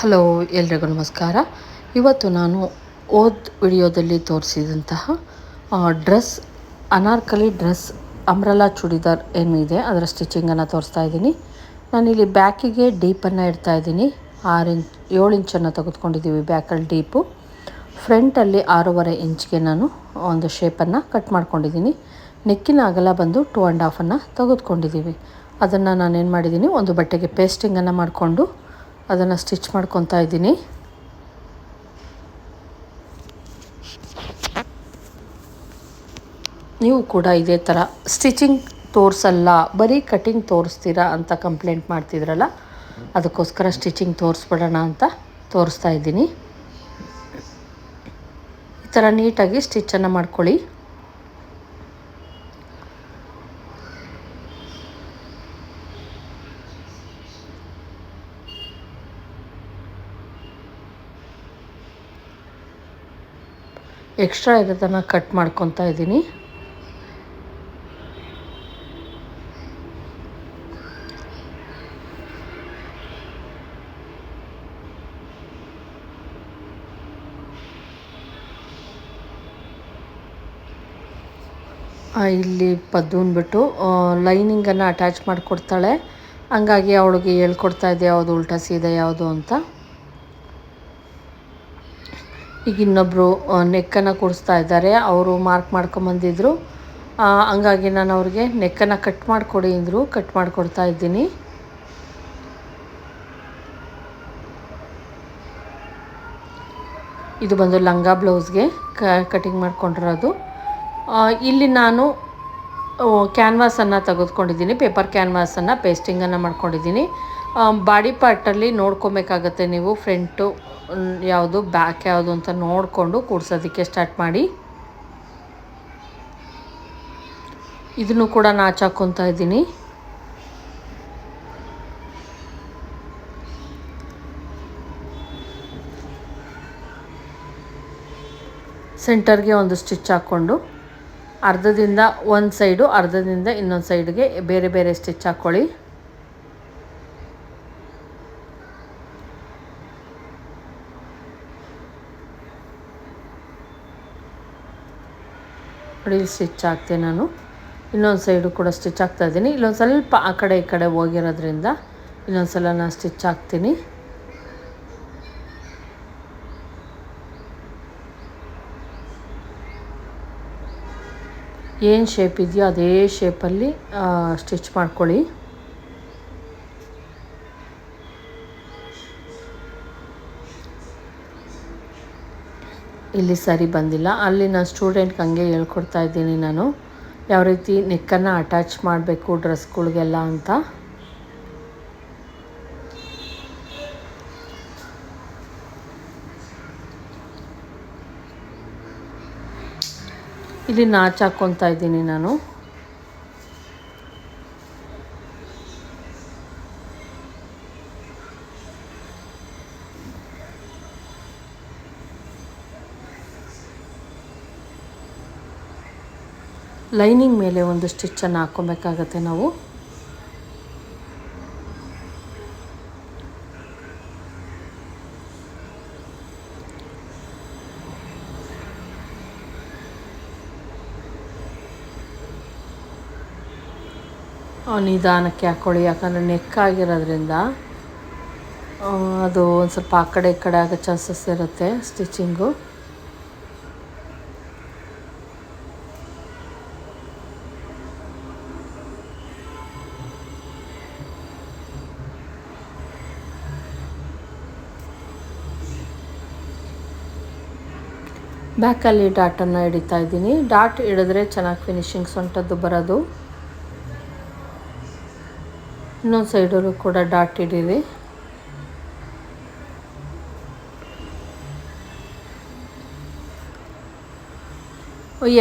Hello, ಎಲ್ರಿಗೂ ನಮಸ್ಕಾರ. ಇವತ್ತು ನಾನು ಓದ್ ವಿಡಿಯೋದಲ್ಲಿ ತೋರಿಸಿದಂತಹ dress, Anarkali dress umbrella churidar ಏನಿದೆ, ಅದರ ಸ್ಟಿಚಿಂಗನ್ನು ತೋರಿಸ್ತಾ ಇದ್ದೀನಿ. ನಾನಿಲ್ಲಿ ಬ್ಯಾಕಿಗೆ ಡೀಪನ್ನು ಇಡ್ತಾ ಇದ್ದೀನಿ. ಆರು ಇಂಚ್, ಏಳು ಇಂಚನ್ನು ತೆಗೆದುಕೊಂಡಿದ್ದೀವಿ ಬ್ಯಾಕಲ್ಲಿ ಡೀಪು. ಫ್ರಂಟಲ್ಲಿ ಆರೂವರೆ ಇಂಚ್ಗೆ ನಾನು ಒಂದು ಶೇಪನ್ನು ಕಟ್ ಮಾಡ್ಕೊಂಡಿದ್ದೀನಿ. ನೆಕ್ಕಿನ ಅಗಲ ಬಂದು ಟೂ ಆ್ಯಂಡ್ ಹಾಫನ್ನು ತೆಗೆದುಕೊಂಡಿದ್ದೀವಿ. ಅದನ್ನು ನಾನೇನು ಮಾಡಿದ್ದೀನಿ, ಒಂದು ಬಟ್ಟೆಗೆ ಪೇಸ್ಟಿಂಗನ್ನು ಮಾಡಿಕೊಂಡು ಅದನ್ನು ಸ್ಟಿಚ್ ಮಾಡ್ಕೊತಾ ಇದ್ದೀನಿ. ನೀವು ಕೂಡ ಇದೇ ಥರ ಸ್ಟಿಚಿಂಗ್ ತೋರಿಸಲ್ಲ, ಬರೀ ಕಟಿಂಗ್ ತೋರಿಸ್ತೀರಾ ಅಂತ ಕಂಪ್ಲೇಂಟ್ ಮಾಡ್ತಿದ್ರಲ್ಲ, ಅದಕ್ಕೋಸ್ಕರ ಸ್ಟಿಚಿಂಗ್ ತೋರಿಸ್ಬಿಡೋಣ ಅಂತ ತೋರಿಸ್ತಾ ಇದ್ದೀನಿ. ಈ ಥರ ನೀಟಾಗಿ ಸ್ಟಿಚ್ಚನ್ನು ಮಾಡ್ಕೊಳ್ಳಿ. ಎಕ್ಸ್ಟ್ರಾ ಇರೋದನ್ನು ಕಟ್ ಮಾಡ್ಕೊತಾ ಇದ್ದೀನಿ. ಇಲ್ಲಿ ಪದ್ದು ಬಿಟ್ಟು ಲೈನಿಂಗನ್ನು ಅಟ್ಯಾಚ್ ಮಾಡಿಕೊಡ್ತಾಳೆ. ಹಂಗಾಗಿ ಅವಳಿಗೆ ಹೇಳ್ಕೊಡ್ತಾ ಇದ್ದೆ, ಯಾವುದು ಉಲ್ಟಾ ಸೀದಾ ಯಾವುದು ಅಂತ. ಈಗ ಇನ್ನೊಬ್ಬರು ನೆಕ್ಕನ್ನು ಕೊಡಿಸ್ತಾ ಇದ್ದಾರೆ. ಅವರು ಮಾರ್ಕ್ ಮಾಡ್ಕೊಂಬಂದಿದ್ರು. ಹಂಗಾಗಿ ನಾನು ಅವ್ರಿಗೆ ನೆಕ್ಕನ್ನು ಕಟ್ ಮಾಡಿಕೊಡಿ ಅಂದರು. ಕಟ್ ಮಾಡಿಕೊಡ್ತಾ ಇದ್ದೀನಿ. ಇದು ಬಂದು ಲಂಗ ಬ್ಲೌಸ್ಗೆ ಕಟಿಂಗ್ ಮಾಡ್ಕೊಂಡಿರೋದು. ಇಲ್ಲಿ ನಾನು ಕ್ಯಾನ್ವಾಸನ್ನು ತೆಗೆದುಕೊಂಡಿದ್ದೀನಿ. ಪೇಪರ್ ಕ್ಯಾನ್ವಾಸನ್ನು, ಪೇಸ್ಟಿಂಗನ್ನು ಮಾಡ್ಕೊಂಡಿದ್ದೀನಿ. ಬಾಡಿ ಪಾರ್ಟಲ್ಲಿ ನೋಡ್ಕೊಬೇಕಾಗತ್ತೆ ನೀವು, ಫ್ರಂಟು ಯಾವುದು, ಬ್ಯಾಕ್ ಯಾವುದು ಅಂತ ನೋಡಿಕೊಂಡು ಕೂಡ್ಸೋದಕ್ಕೆ ಸ್ಟಾರ್ಟ್ ಮಾಡಿ. ಇದನ್ನು ಕೂಡ ನಾಚಾಕೊತಾ ಇದ್ದೀನಿ. ಸೆಂಟರ್ಗೆ ಒಂದು ಸ್ಟಿಚ್ ಹಾಕ್ಕೊಂಡು, ಅರ್ಧದಿಂದ ಒಂದು ಸೈಡು, ಅರ್ಧದಿಂದ ಇನ್ನೊಂದು ಸೈಡ್ಗೆ ಬೇರೆ ಬೇರೆ ಸ್ಟಿಚ್ ಹಾಕ್ಕೊಳ್ಳಿ ನೋಡಿ ಸ್ಟಿಚ್ ಹಾಕ್ತೆ ನಾನು. ಇನ್ನೊಂದು ಸೈಡು ಕೂಡ ಸ್ಟಿಚ್ ಹಾಕ್ತಾ ಇದ್ದೀನಿ. ಇಲ್ಲೊಂದು ಸ್ವಲ್ಪ ಆ ಕಡೆ ಈ ಕಡೆ ಹೋಗಿರೋದ್ರಿಂದ ಇನ್ನೊಂದು ಸಲ ನಾನು ಸ್ಟಿಚ್ ಹಾಕ್ತೀನಿ. ಏನು ಶೇಪ್ ಇದೆಯೋ ಅದೇ ಶೇಪಲ್ಲಿ ಸ್ಟಿಚ್ ಮಾಡ್ಕೊಳ್ಳಿ. ಇಲ್ಲಿ ಸರಿ ಬಂದಿಲ್ಲ. ಅಲ್ಲಿ ನಾನು ಸ್ಟೂಡೆಂಟ್ಗೆ ಹಂಗೆ ಹೇಳ್ಕೊಡ್ತಾ ಇದ್ದೀನಿ ನಾನು. ಯಾವ ರೀತಿ ನೆಕ್ಕನ್ನು ಅಟ್ಯಾಚ್ ಮಾಡಬೇಕು ಡ್ರೆಸ್ಗಳಿಗೆಲ್ಲ ಅಂತ. ಇಲ್ಲಿ ನಾಚ್ ಹಾಕ್ಕೊತಾ ಇದ್ದೀನಿ ನಾನು. ಲೈನಿಂಗ್ ಮೇಲೆ ಒಂದು ಸ್ಟಿಚ್ಚನ್ನು ಹಾಕ್ಕೊಬೇಕಾಗತ್ತೆ ನಾವು. ನಿಧಾನಕ್ಕೆ ಹಾಕ್ಕೊಳ್ಳಿ ಯಾಕಂದರೆ ನೆಕ್ ಆಗಿರೋದ್ರಿಂದ ಅದು ಒಂದು ಸ್ವಲ್ಪ ಆ ಕಡೆ ಈ ಕಡೆ ಆಗೋ ಚಾನ್ಸಸ್ ಇರುತ್ತೆ ಸ್ಟಿಚಿಂಗು ಬ್ಯಾಕಲ್ಲಿ ಡಾಟನ್ನು ಹಿಡಿತಾ ಇದ್ದೀನಿ. ಡಾಟ್ ಹಿಡಿದ್ರೆ ಚೆನ್ನಾಗಿ ಫಿನಿಶಿಂಗ್ ಸೊಂಟದ್ದು ಬರೋದು. ಇನ್ನೊಂದು ಸೈಡಲ್ಲೂ ಕೂಡ ಡಾಟ್ ಹಿಡೀರಿ.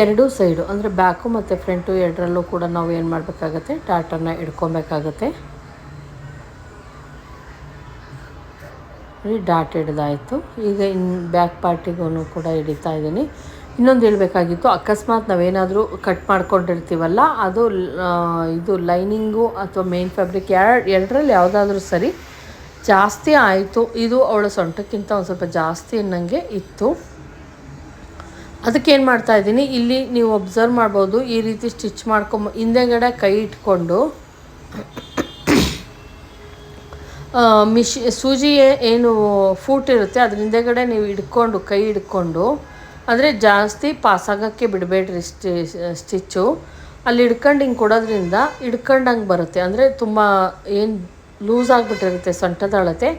ಎರಡೂ ಸೈಡು, ಅಂದರೆ ಬ್ಯಾಕು ಮತ್ತು ಫ್ರಂಟು ಎರಡರಲ್ಲೂ ಕೂಡ ನಾವು ಏನು ಮಾಡಬೇಕಾಗತ್ತೆ? ಡಾಟನ್ನು ಹಿಡ್ಕೊಬೇಕಾಗತ್ತೆ. ಡಾಟ್ ಹಿಡ್ದಾಯಿತು. ಈಗ ಇನ್ನು ಬ್ಯಾಕ್ ಪಾರ್ಟಿಗೂ ಕೂಡ ಹಿಡಿತಾ ಇದ್ದೀನಿ. ಇನ್ನೊಂದು ಹೇಳಬೇಕಾಗಿತ್ತು, ಅಕಸ್ಮಾತ್ ನಾವೇನಾದರೂ ಕಟ್ ಮಾಡ್ಕೊಂಡಿರ್ತೀವಲ್ಲ, ಅದು ಇದು ಲೈನಿಂಗು ಅಥವಾ ಮೇನ್ ಫ್ಯಾಬ್ರಿಕ್ ಎರಡು, ಎರಡರಲ್ಲಿ ಯಾವುದಾದ್ರೂ ಸರಿ ಜಾಸ್ತಿ ಆಯಿತು. ಇದು ಅವಳ ಸೊಂಟಕ್ಕಿಂತ ಒಂದು ಸ್ವಲ್ಪ ಜಾಸ್ತಿ ಅನ್ನಂಗೆ ಇತ್ತು. ಅದಕ್ಕೇನು ಮಾಡ್ತಾ ಇದ್ದೀನಿ, ಇಲ್ಲಿ ನೀವು ಒಬ್ಸರ್ವ್ ಮಾಡ್ಬೋದು, ಈ ರೀತಿ ಸ್ಟಿಚ್ ಮಾಡ್ಕೊಂಬ, ಹಿಂದೆಗಡೆ ಕೈ ಇಟ್ಕೊಂಡು ಮಿಶಿ ಸೂಜಿ ಏನು ಫೂಟ್ ಇರುತ್ತೆ, ಅದ್ರ ಹಿಂದೆಗಡೆ ನೀವು ಹಿಡ್ಕೊಂಡು, ಕೈ ಹಿಡ್ಕೊಂಡು ಅಂದರೆ ಜಾಸ್ತಿ ಪಾಸಾಗೋಕ್ಕೆ ಬಿಡಬೇಡ್ರಿ ಸ್ಟಿ, ಸ್ಟಿಚ್ಚು. ಅಲ್ಲಿ ಹಿಡ್ಕೊಂಡು ಹಿಂಗೆ ಕೊಡೋದ್ರಿಂದ ಹಿಡ್ಕೊಂಡಂಗೆ ಬರುತ್ತೆ. ಅಂದರೆ ತುಂಬ ಏನು ಲೂಸ್ ಆಗಿಬಿಟ್ಟಿರುತ್ತೆ ಸೊಂಟದ ಅಳತೆ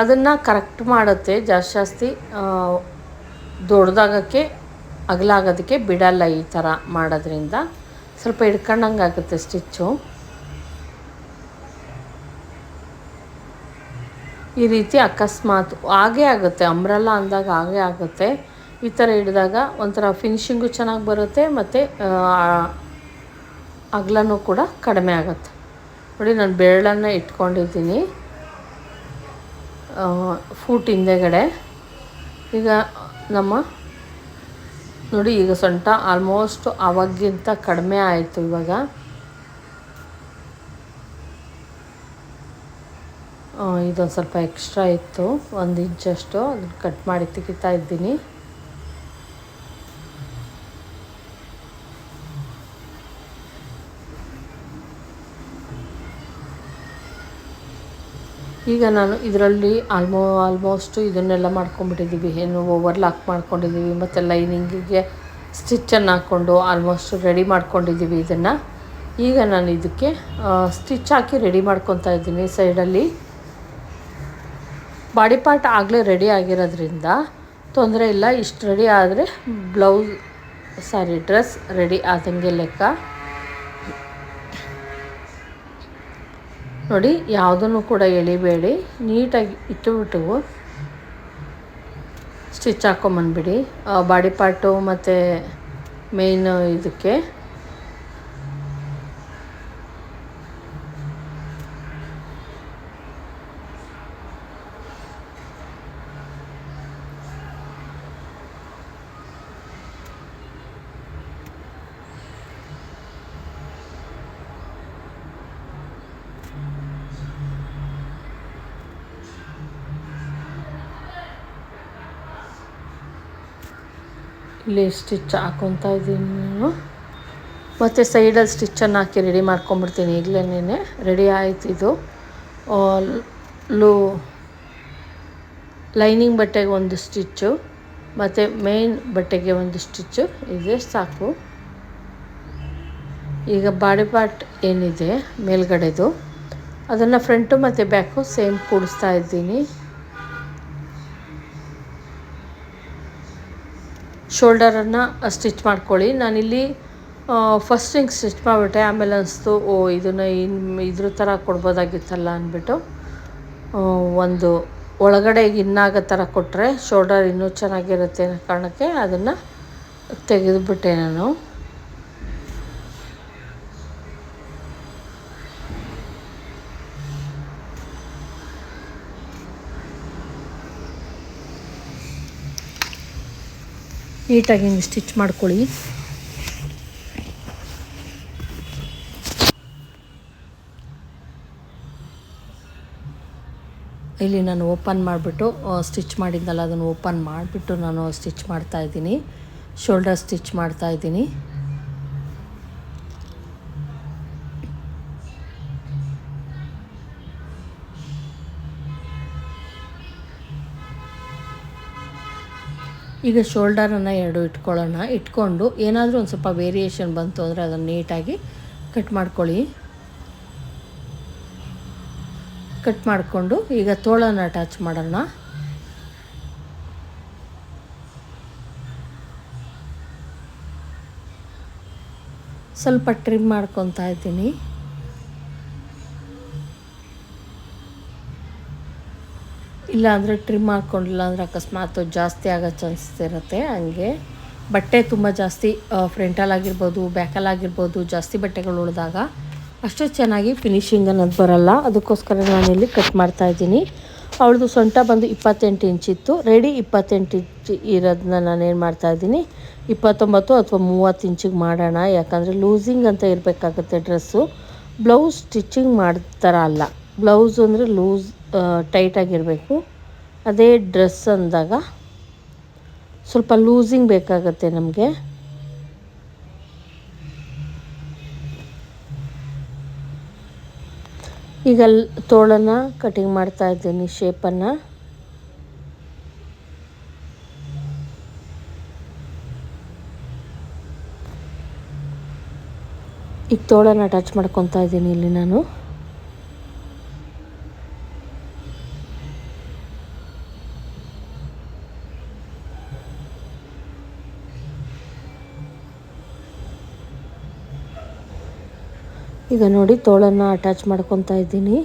ಅದನ್ನು ಕರೆಕ್ಟ್ ಮಾಡುತ್ತೆ, ಜಾಸ್ತಿ ಜಾಸ್ತಿ ದೊಡ್ಡದಾಗೋಕ್ಕೆ ಅಗಲಾಗೋದಕ್ಕೆ ಬಿಡಲ್ಲ ಈ ಥರ ಮಾಡೋದ್ರಿಂದ. ಸ್ವಲ್ಪ ಹಿಡ್ಕೊಂಡಂಗೆ ಆಗುತ್ತೆ ಸ್ಟಿಚ್ಚು. ಈ ರೀತಿ ಅಕಸ್ಮಾತ್ ಹಾಗೇ ಆಗುತ್ತೆ ಅಂಬ್ರಲ್ಲ ಅಂದಾಗ ಹಾಗೇ ಆಗುತ್ತೆ. ಈ ಥರ ಹಿಡಿದಾಗ ಒಂಥರ ಫಿನಿಶಿಂಗು ಚೆನ್ನಾಗಿ ಬರುತ್ತೆ, ಮತ್ತು ಅಗಲನೂ ಕೂಡ ಕಡಿಮೆ ಆಗುತ್ತೆ. ನೋಡಿ, ನಾನು ಬೆರಳನ್ನು ಇಟ್ಕೊಂಡಿದ್ದೀನಿ. ಫೂಟ್ ಹಿಂದೆಗಡೆ. ಈಗ ನಮ್ಮ, ನೋಡಿ, ಈಗ ಸೊಂಟ ಆಲ್ಮೋಸ್ಟ್ ಅವಾಗಿಂತ ಕಡಿಮೆ ಆಯಿತು ಇವಾಗ. ಇದೊಂದು ಸ್ವಲ್ಪ ಎಕ್ಸ್ಟ್ರಾ ಇತ್ತು. ಒಂದು ಇಂಚಷ್ಟು ಅದನ್ನು ಕಟ್ ಮಾಡಿ ತೆಗಿತಾ ಇದ್ದೀನಿ. ಈಗ ನಾನು ಇದರಲ್ಲಿ ಆಲ್ಮೋ ಆಲ್ಮೋಸ್ಟು ಇದನ್ನೆಲ್ಲ ಮಾಡ್ಕೊಂಡ್ಬಿಟ್ಟಿದ್ದೀವಿ. ಏನು ಓವರ್ಲಾಕ್ ಮಾಡ್ಕೊಂಡಿದ್ದೀವಿ. ಮತ್ತು ಲೈನಿಂಗಿಗೆ ಸ್ಟಿಚ್ಚನ್ನು ಹಾಕ್ಕೊಂಡು ಆಲ್ಮೋಸ್ಟ್ ರೆಡಿ ಮಾಡ್ಕೊಂಡಿದ್ದೀವಿ ಇದನ್ನು. ಈಗ ನಾನು ಇದಕ್ಕೆ ಸ್ಟಿಚ್ ಹಾಕಿ ರೆಡಿ ಮಾಡ್ಕೊತಾ ಇದ್ದೀನಿ ಸೈಡಲ್ಲಿ ಬಾಡಿ ಪಾರ್ಟ್ ಆಗಲೇ ರೆಡಿ ಆಗಿರೋದ್ರಿಂದ ತೊಂದರೆ ಇಲ್ಲ. ಇಷ್ಟು ರೆಡಿ ಆದರೆ ಬ್ಲೌಸ್, ಸಾರಿ, ಡ್ರೆಸ್ ರೆಡಿ ಆದಂಗೆ ಲೆಕ್ಕ. ನೋಡಿ, ಯಾವುದನ್ನು ಕೂಡ ಎಳಿಬೇಡಿ. ನೀಟಾಗಿ ಇಟ್ಟುಬಿಟ್ಟು ಸ್ಟಿಚ್ ಹಾಕ್ಕೊಂಬಂದ್ಬಿಡಿ ಬಾಡಿ ಪಾರ್ಟು ಮತ್ತು ಮೇಯ್ನ್ ಇದಕ್ಕೆ ಇಲ್ಲಿ ಸ್ಟಿಚ್ ಹಾಕೊತಾ ಇದ್ದೀನಿ ನಾನು. ಮತ್ತು ಸೈಡಲ್ಲಿ ಸ್ಟಿಚ್ಚನ್ನು ಹಾಕಿ ರೆಡಿ ಮಾಡ್ಕೊಂಬಿಡ್ತೀನಿ ಈಗಲೇ ರೆಡಿ ಆಯ್ತು ಇದು. ಲೂ ಲೈನಿಂಗ್ ಬಟ್ಟೆಗೆ ಒಂದು ಸ್ಟಿಚ್ಚು ಮತ್ತು ಮೇನ್ ಬಟ್ಟೆಗೆ ಒಂದು ಸ್ಟಿಚ್ಚು ಇದೆ ಸಾಕು. ಈಗ ಬಾಡಿ ಪಾರ್ಟ್ ಏನಿದೆ ಮೇಲ್ಗಡೆದು. ಅದನ್ನು ಫ್ರಂಟು ಮತ್ತು ಬ್ಯಾಕು ಸೇಮ್ ಕೂಡಿಸ್ತಾ ಇದ್ದೀನಿ. ಶೋಲ್ಡರನ್ನು ಸ್ಟಿಚ್ ಮಾಡ್ಕೊಳ್ಳಿ. ನಾನಿಲ್ಲಿ ಫಸ್ಟ್ ಹಿಂಗೆ ಸ್ಟಿಚ್ ಮಾಡಿಬಿಟ್ಟೆ. ಆಮೇಲೆ ಅನಿಸ್ತು, ಓ, ಇದನ್ನು ಇನ್ನು ಇದ್ರ ಥರ ಕೊಡ್ಬೋದಾಗಿತ್ತಲ್ಲ ಅಂದ್ಬಿಟ್ಟು ಒಂದು ಒಳಗಡೆ ಇನ್ನಾಗೋ ಥರ ಕೊಟ್ಟರೆ ಶೋಲ್ಡರ್ ಇನ್ನೂ ಚೆನ್ನಾಗಿರುತ್ತೆ ಅನ್ನೋ ಕಾರಣಕ್ಕೆ ಅದನ್ನು ತೆಗೆದುಬಿಟ್ಟೆ ನಾನು. ನೀಟಾಗಿ ಹಿಂಗೆ ಸ್ಟಿಚ್ ಮಾಡ್ಕೊಳ್ಳಿ. ಇಲ್ಲಿ ನಾನು ಓಪನ್ ಮಾಡಿಬಿಟ್ಟು ಸ್ಟಿಚ್ ಮಾಡಿದ್ದಲ್ಲ, ಅದನ್ನು ಓಪನ್ ಮಾಡಿಬಿಟ್ಟು ನಾನು ಸ್ಟಿಚ್ ಮಾಡ್ತಾಯಿದ್ದೀನಿ ಶೋಲ್ಡರ್ ಸ್ಟಿಚ್ ಮಾಡ್ತಾಯಿದ್ದೀನಿ ಈಗ ಶೋಲ್ಡರನ್ನು ಎರಡು ಇಟ್ಕೊಳ್ಳೋಣ. ಇಟ್ಕೊಂಡು ಏನಾದರೂ ಒಂದು ಸ್ವಲ್ಪ ವೇರಿಯೇಷನ್ ಬಂತು ಅಂದರೆ ಅದನ್ನು ನೀಟಾಗಿ ಕಟ್ ಮಾಡ್ಕೊಳ್ಳಿ. ಕಟ್ ಮಾಡಿಕೊಂಡು ಈಗ ತೋಳನ್ನು ಅಟ್ಯಾಚ್ ಮಾಡೋಣ. ಸ್ವಲ್ಪ ಟ್ರಿಮ್ ಮಾಡ್ಕೊತಾ ಇದ್ದೀನಿ. ಇಲ್ಲ ಅಂದರೆ ಟ್ರಿಮ್ ಮಾಡ್ಕೊಂಡಿಲ್ಲ ಅಂದರೆ ಅಕಸ್ಮಾತ್ ಜಾಸ್ತಿ ಆಗೋ ಚಾನ್ಸಸ್ ಇರುತ್ತೆ ಹಂಗೆ. ಬಟ್ಟೆ ತುಂಬ ಜಾಸ್ತಿ ಫ್ರಂಟಲ್ಲಾಗಿರ್ಬೋದು ಬ್ಯಾಕಲ್ಲಾಗಿರ್ಬೋದು ಜಾಸ್ತಿ ಬಟ್ಟೆಗಳು ಉಳಿದಾಗ ಅಷ್ಟು ಚೆನ್ನಾಗಿ ಫಿನಿಶಿಂಗ್ ಅನ್ನೋದು ಬರಲ್ಲ. ಅದಕ್ಕೋಸ್ಕರ ನಾನು ಇಲ್ಲಿ ಕಟ್ ಮಾಡ್ತಾ ಇದ್ದೀನಿ. ಅವಳದು ಸೊಂಟ ಬಂದು ಇಪ್ಪತ್ತೆಂಟು ಇಂಚಿತ್ತು ರೆಡಿ ಇಪ್ಪತ್ತೆಂಟು ಇಂಚ್ ಇರೋದನ್ನ ನಾನೇನು ಮಾಡ್ತಾಯಿದ್ದೀನಿ ಇಪ್ಪತ್ತೊಂಬತ್ತು ಅಥವಾ ಮೂವತ್ತು ಇಂಚಿಗೆ ಮಾಡೋಣ. ಯಾಕಂದರೆ ಲೂಸಿಂಗ್ ಅಂತ ಇರಬೇಕಾಗುತ್ತೆ ಡ್ರೆಸ್ಸು ಬ್ಲೌಸ್ ಸ್ಟಿಚಿಂಗ್ ಮಾಡ್ತಾರ ಅಲ್ಲ. ಬ್ಲೌಸ್ ಅಂದರೆ ಲೂಸ್ ಟೈಟಾಗಿರಬೇಕು ಅದೇ ಡ್ರೆಸ್ ಅಂದಾಗ ಸ್ವಲ್ಪ ಲೂಸಿಂಗ್ ಬೇಕಾಗತ್ತೆ ನಮಗೆ. ಈಗ ತೋಳನ್ನು ಕಟಿಂಗ್ ಮಾಡ್ತಾ ಇದ್ದೀನಿ ಶೇಪನ್ನು. ಈಗ ತೋಳನ್ನು ಟಚ್ ಮಾಡ್ಕೊತಾ ಇದ್ದೀನಿ ಇಲ್ಲಿ ನಾನು. ಈಗ ನೋಡಿ ತೋಳನ್ನು ಅಟ್ಯಾಚ್ ಮಾಡ್ಕೊತಾ ಇದ್ದೀನಿ.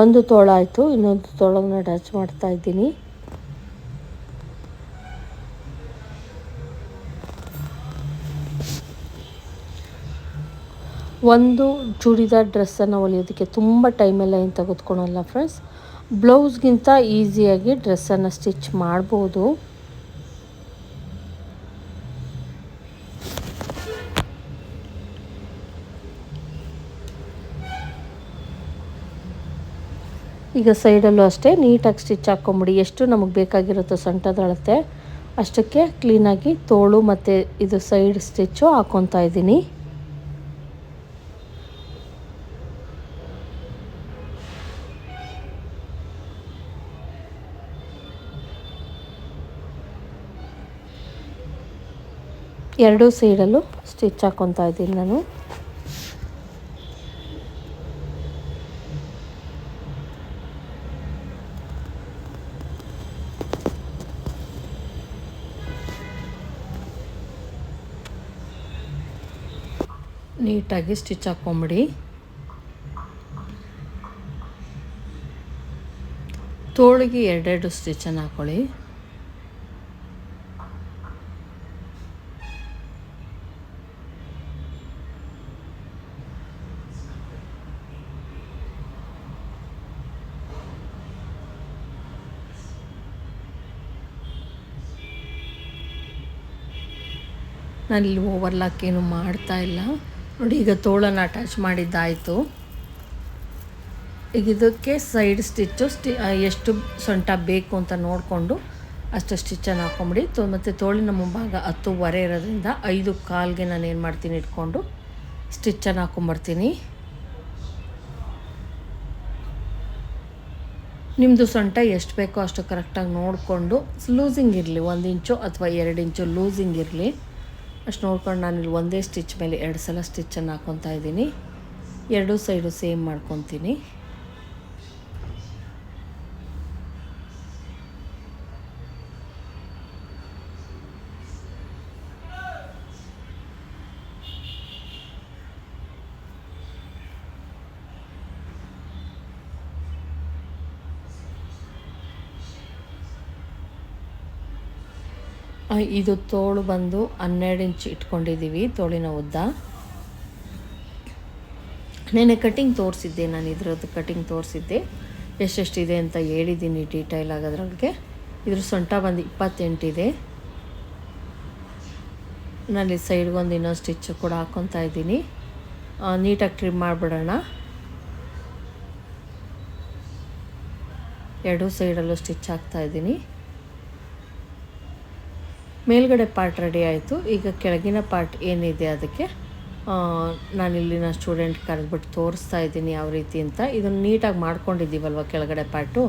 ಒಂದು ತೋಳ ಆಯಿತು, ಇನ್ನೊಂದು ತೋಳನ್ನು ಅಟ್ಯಾಚ್ ಮಾಡ್ತಾ ಇದ್ದೀನಿ. ಒಂದು ಚೂಡಿದಾರ್ ಡ್ರೆಸ್ಸನ್ನು ಹೊಲಿಯೋದಕ್ಕೆ ತುಂಬ ಟೈಮೆಲ್ಲ ಏನು ತೆಗೆದುಕೊಳಲ್ಲ ಫ್ರೆಂಡ್ಸ್ ಬ್ಲೌಸ್ಗಿಂತ ಈಸಿಯಾಗಿ ಡ್ರೆಸ್ಸನ್ನು ಸ್ಟಿಚ್ ಮಾಡ್ಬೋದು. ಈಗ ಸೈಡಲ್ಲೂ ಅಷ್ಟೇ ನೀಟಾಗಿ ಸ್ಟಿಚ್ ಹಾಕ್ಕೊಂಬಿಡಿ. ಎಷ್ಟು ನಮಗೆ ಬೇಕಾಗಿರುತ್ತೋ ಸೊಂಟದಳತೆ ಅಷ್ಟಕ್ಕೆ ಕ್ಲೀನಾಗಿ ತೋಳು ಮತ್ತು ಇದು ಸೈಡ್ ಸ್ಟಿಚ್ಚು ಹಾಕ್ಕೊತಾ ಇದ್ದೀನಿ. ಎರಡೂ ಸೈಡಲ್ಲೂ ಸ್ಟಿಚ್ ಹಾಕ್ಕೊತಾ ಇದ್ದೀನಿ ನಾನು. ನೀಟಾಗಿ ಸ್ಟಿಚ್ ಹಾಕ್ಕೊಂಬಿಡಿ. ತೋಳಿಗೆ ಎರಡೆರಡು ಸ್ಟಿಚನ್ನು ಹಾಕ್ಕೊಳ್ಳಿ ನಾನಿಲ್ಲಿ ಓವರ್ಲಾಕ್ ಏನು ಮಾಡ್ತಾ ಇಲ್ಲ. ನೋಡಿ, ಈಗ ತೋಳನ್ನು ಅಟ್ಯಾಚ್ ಮಾಡಿದ್ದಾಯಿತು. ಈಗ ಇದಕ್ಕೆ ಸೈಡ್ ಸ್ಟಿಚ್ಚು ಸ್ಟಿ ಎಷ್ಟು ಸೊಂಟ ಬೇಕು ಅಂತ ನೋಡಿಕೊಂಡು ಅಷ್ಟು ಸ್ಟಿಚ್ಚನ್ನು ಹಾಕೊಂಬಿಡಿ. ತೋ, ಮತ್ತು ತೋಳಿನ ಮುಂಭಾಗ ಹತ್ತುವರೆ ಇರೋದ್ರಿಂದ ಐದು ಕಾಲ್ಗೆ ನಾನು ಏನು ಮಾಡ್ತೀನಿ, ಇಟ್ಕೊಂಡು ಸ್ಟಿಚ್ಚನ್ನು ಹಾಕೊಂಬರ್ತೀನಿ. ನಿಮ್ಮದು ಸೊಂಟ ಎಷ್ಟು ಬೇಕೋ ಅಷ್ಟು ಕರೆಕ್ಟಾಗಿ ನೋಡಿಕೊಂಡು ಲೂಸಿಂಗ್ ಇರಲಿ, ಒಂದು ಇಂಚು ಅಥವಾ ಎರಡು ಇಂಚು ಲೂಸಿಂಗ್ ಇರಲಿ. ಅಷ್ಟು ನೋಡ್ಕೊಂಡು ನಾನು ಇಲ್ಲಿ ಒಂದೇ ಸ್ಟಿಚ್ ಮೇಲೆ ಎರಡು ಸಲ ಸ್ಟಿಚ್ಚನ್ನು ಹಾಕ್ಕೊತಾ ಇದ್ದೀನಿ. ಎರಡೂ ಸೈಡು ಸೇಮ್ ಮಾಡ್ಕೊತೀನಿ. ಇದು ತೋಳು ಬಂದು ಹನ್ನೆರಡು ಇಂಚ್ ಇಟ್ಕೊಂಡಿದ್ದೀವಿ, ತೋಳಿನ ಉದ್ದ. ನೆನೆ ಕಟಿಂಗ್ ತೋರಿಸಿದ್ದೆ ನಾನು, ಇದ್ರದ್ದು ಕಟಿಂಗ್ ತೋರಿಸಿದ್ದೆ. ಎಷ್ಟೆಷ್ಟಿದೆ ಅಂತ ಹೇಳಿದ್ದೀನಿ ಡೀಟೈಲ್ ಆಗೋದ್ರೊಳಗೆ. ಇದ್ರ ಸೊಂಟ ಬಂದು ಇಪ್ಪತ್ತೆಂಟಿದೆ ನಾನು ಸೈಡ್ಗೊಂದು ಇನ್ನೊಂದು ಸ್ಟಿಚ್ ಕೂಡ ಹಾಕ್ಕೊತಾ ಇದ್ದೀನಿ. ನೀಟಾಗಿ ಟ್ರಿಮ್ ಮಾಡಿಬಿಡೋಣ. ಎರಡೂ ಸೈಡಲ್ಲೂ ಸ್ಟಿಚ್ ಹಾಕ್ತಾ ಇದ್ದೀನಿ. ಮೇಲ್ಗಡೆ ಪಾರ್ಟ್ ರೆಡಿ ಆಯಿತು. ಈಗ ಕೆಳಗಿನ ಪಾರ್ಟ್ ಏನಿದೆ ಅದಕ್ಕೆ ನಾನಿಲ್ಲಿನ ಸ್ಟೂಡೆಂಟ್ ಕರೆದ್ಬಿಟ್ಟು ತೋರಿಸ್ತಾ ಇದ್ದೀನಿ ಯಾವ ರೀತಿ ಅಂತ. ಇದನ್ನು ನೀಟಾಗಿ ಮಾಡ್ಕೊಂಡಿದ್ದೀವಲ್ವ ಕೆಳಗಡೆ ಪಾರ್ಟು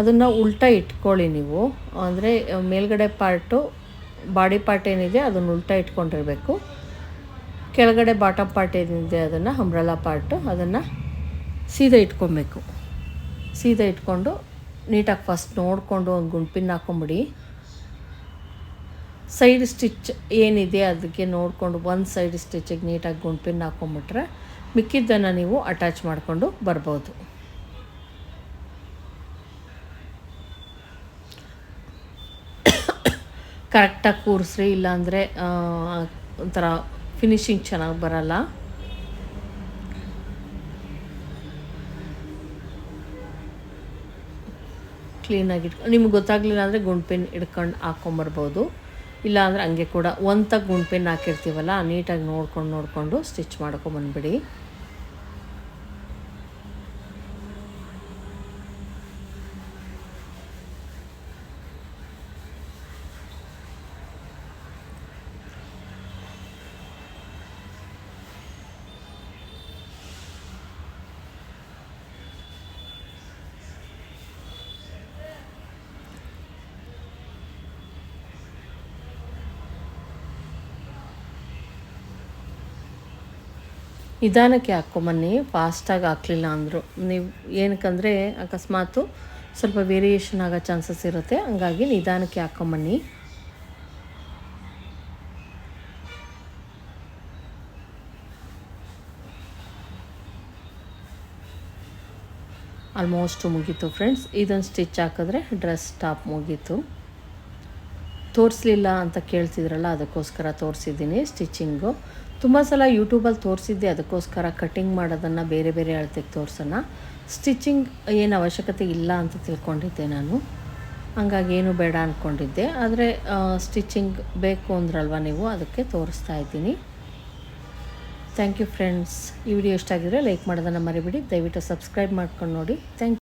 ಅದನ್ನು ಉಲ್ಟಾ ಇಟ್ಕೊಳ್ಳಿ ನೀವು. ಅಂದರೆ, ಮೇಲ್ಗಡೆ ಪಾರ್ಟು ಬಾಡಿ ಪಾರ್ಟ್ ಏನಿದೆ ಅದನ್ನು ಉಲ್ಟಾ ಇಟ್ಕೊಂಡಿರಬೇಕು. ಕೆಳಗಡೆ ಬಾಟಮ್ ಪಾರ್ಟ್ ಏನಿದೆ ಅದನ್ನು ಅಂಬ್ರಲಾ ಪಾರ್ಟು ಅದನ್ನು ಸೀದಾ ಇಟ್ಕೊಬೇಕು. ಸೀದಾ ಇಟ್ಕೊಂಡು ನೀಟಾಗಿ ಫಸ್ಟ್ ನೋಡಿಕೊಂಡು ಒಂದು ಗುಂಪಿನ ಹಾಕ್ಕೊಂಬಿಡಿ ಸೈಡ್ ಸ್ಟಿಚ್ ಏನಿದೆ ಅದಕ್ಕೆ ನೋಡಿಕೊಂಡು ಒಂದು ಸೈಡ್ ಸ್ಟಿಚ್ಚಿಗೆ ನೀಟಾಗಿ ಗುಂಪಿನ ಹಾಕ್ಕೊಂಬಿಟ್ರೆ ಮಿಕ್ಕಿದ್ದನ್ನು ನೀವು ಅಟ್ಯಾಚ್ ಮಾಡಿಕೊಂಡು ಬರ್ಬೋದು. ಕರೆಕ್ಟಾಗಿ ಕೂರಿಸ್ರಿ, ಇಲ್ಲಾಂದರೆ ಒಂಥರ ಫಿನಿಶಿಂಗ್ ಚೆನ್ನಾಗಿ ಬರಲ್ಲ. ಕ್ಲೀನಾಗಿ ಇಟ್ಕೊಂಡು ನಿಮ್ಗೆ ಗೊತ್ತಾಗಲಿಲ್ಲ ಅಂದರೆ ಗುಂಡ್ಪಿನ್ ಹಿಡ್ಕೊಂಡು ಹಾಕ್ಕೊಂಬರ್ಬೋದು ಇಲ್ಲ ಅಂದರೆ ಹಂಗೆ ಕೂಡ ಒಂತಾಗ ಗುಂಡ್ಪಿನ್ ಹಾಕಿರ್ತೀವಲ್ಲ ನೀಟಾಗಿ ನೋಡ್ಕೊಂಡು ನೋಡಿಕೊಂಡು ಸ್ಟಿಚ್ ಮಾಡ್ಕೊಂಬಂದ್ಬಿಡಿ ನಿಧಾನಕ್ಕೆ ಹಾಕ್ಕೊಂಬನ್ನಿ ಫಾಸ್ಟಾಗಿ ಹಾಕ್ಲಿಲ್ಲ ಅಂದರು. ನೀವು ಏನಕ್ಕಂದರೆ ಅಕಸ್ಮಾತು ಸ್ವಲ್ಪ ವೇರಿಯೇಷನ್ ಆಗೋ ಚಾನ್ಸಸ್ ಇರುತ್ತೆ, ಹಂಗಾಗಿ ನಿಧಾನಕ್ಕೆ ಹಾಕ್ಕೊಂಬನ್ನಿ ಆಲ್ಮೋಸ್ಟು ಮುಗೀತು ಫ್ರೆಂಡ್ಸ್ ಇದೊಂದು ಸ್ಟಿಚ್ ಹಾಕಿದ್ರೆ ಡ್ರೆಸ್ ಟಾಪ್ ಮುಗೀತು. ತೋರಿಸ್ಲಿಲ್ಲ ಅಂತ ಕೇಳ್ತಿದ್ರಲ್ಲ, ಅದಕ್ಕೋಸ್ಕರ ತೋರಿಸಿದ್ದೀನಿ ಸ್ಟಿಚಿಂಗು ತುಂಬ ಸಲ ಯೂಟ್ಯೂಬಲ್ಲಿ ತೋರಿಸಿದ್ದೆ, ಅದಕ್ಕೋಸ್ಕರ ಕಟ್ಟಿಂಗ್ ಮಾಡೋದನ್ನು ಬೇರೆ ಬೇರೆ ಅಳತೆಗೆ ತೋರಿಸೋಣ. ಸ್ಟಿಚಿಂಗ್ ಏನು ಅವಶ್ಯಕತೆ ಇಲ್ಲ ಅಂತ ತಿಳ್ಕೊಂಡಿದ್ದೆ ನಾನು. ಹಂಗಾಗಿ ಏನು ಬೇಡ ಅಂದ್ಕೊಂಡಿದ್ದೆ ಆದರೆ ಸ್ಟಿಚಿಂಗ್ ಬೇಕು ಅಂದ್ರಲ್ವ ನೀವು, ಅದಕ್ಕೆ ತೋರಿಸ್ತಾ ಇದ್ದೀನಿ. ಥ್ಯಾಂಕ್ ಯು ಫ್ರೆಂಡ್ಸ್ ಈ ವಿಡಿಯೋ ಇಷ್ಟ ಆಗಿದ್ರೆ ಲೈಕ್ ಮಾಡೋದನ್ನು ಮರಿಬಿಡಿ. ದಯವಿಟ್ಟು ಸಬ್ಸ್ಕ್ರೈಬ್ ಮಾಡ್ಕೊಂಡು ನೋಡಿ. ಥ್ಯಾಂಕ್